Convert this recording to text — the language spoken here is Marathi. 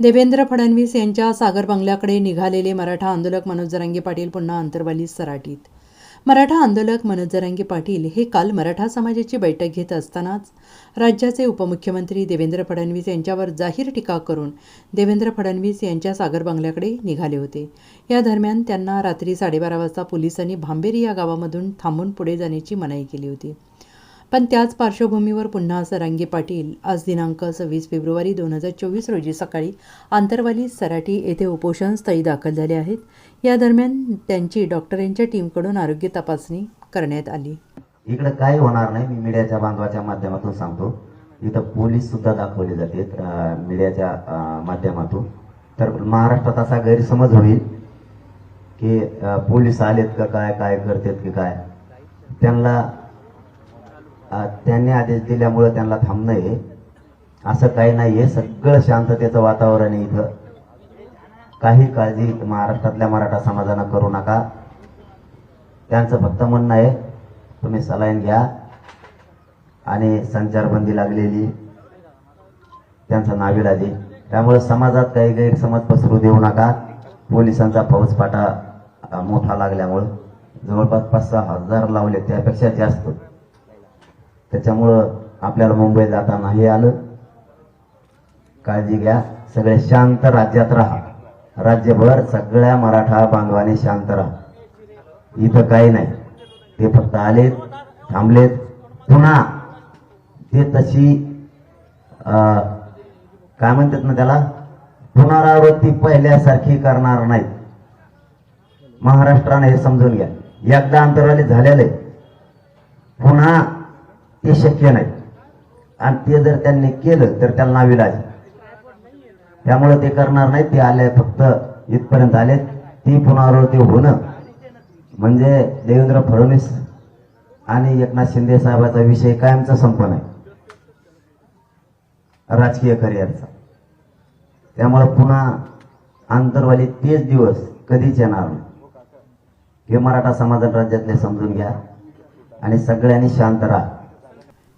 देवेंद्र फडणवीस यांच्या सागर बंगल्याकडे निघालेले मराठा आंदोलक मनोज जरांगे पाटील पुन्हा अंतरवाली सराटीत. मराठा आंदोलक मनोज जरांगे पाटील हे काल मराठा समाजाची बैठक घेत असतानाच राज्याचे उपमुख्यमंत्री देवेंद्र फडणवीस यांच्यावर जाहीर टीका करून देवेंद्र फडणवीस यांच्या सागर बंगल्याकडे निघाले होते. या दरम्यान त्यांना रात्री साडेबारा वाजता पोलिसांनी भांबेरी या गावामधून थांबून पुढे जाण्याची मनाई केली होती. पण त्याच पार्श्वभूमीवर पुन्हा सरांगी पाटील आज दिनांक सव्वीस फेब्रुवारी दोन हजार चोवीस रोजी सकाळी आंतरवाली सराटी येथे उपोषणस्थळी दाखल झाले आहेत. या दरम्यान त्यांची डॉक्टरांच्या टीमकडून आरोग्य तपासणी करण्यात आली. इकडे काय होणार नाही. मी मीडियाच्या बांधवाच्या माध्यमातून सांगतो. इथं पोलीस सुद्धा दाखवले जाते मीडियाच्या माध्यमातून. तर महाराष्ट्रात असा गैरसमज होईल की पोलीस आलेत का काय काय करतात की काय? त्यांना त्यांनी आदेश दिल्यामुळे त्यांना थांबणं आहे असं काही नाहीये. सगळं शांततेचं वातावरण आहे इथं. काही काळजी महाराष्ट्रातल्या मराठा समाजानं करू नका. त्यांचं फक्त म्हणणं आहे तुम्ही सलाईन घ्या. आणि संचारबंदी लागलेली. त्यांचा नाविलाजी त्यामुळे समाजात काही गैरसमज पसरू देऊ नका. पोलिसांचा फौजफाटा मोठा लागल्यामुळं. जवळपास पाच सहा हजार लावले. त्यापेक्षा जास्त. त्याच्यामुळं आपल्याला मुंबई जाताना हे आलं. काळजी घ्या. सगळे शांत राज्यात राहा. राज्यभर सगळ्या मराठा बांधवाने शांत राहा. इथं काही नाही. ते फक्त आलेत थांबलेत. पुन्हा ते तशी अं, काय म्हणतात ना त्याला? पुनरावृत्ती पहिल्यासारखी करणार नाहीत. महाराष्ट्राने हे समजून घ्या. एकदा अंतराले झालेले पुन्हा ते शक्य नाही. आणि ते जर त्यांनी केलं तर त्याला विलाज. त्यामुळे ते करणार नाही ते आले फक्त इथपर्यंत आले ती पुनरावृत्ती होणं म्हणजे देवेंद्र फडणवीस आणि एकनाथ शिंदे साहेबाचा विषय कायमचा संपन आहे. राजकीय करिअरचा. त्यामुळे पुन्हा आंतरवाली तेच दिवस कधीच येणार नाही. हे मराठा समाजात राज्यातले समजून घ्या. आणि सगळ्यांनी शांत राहा.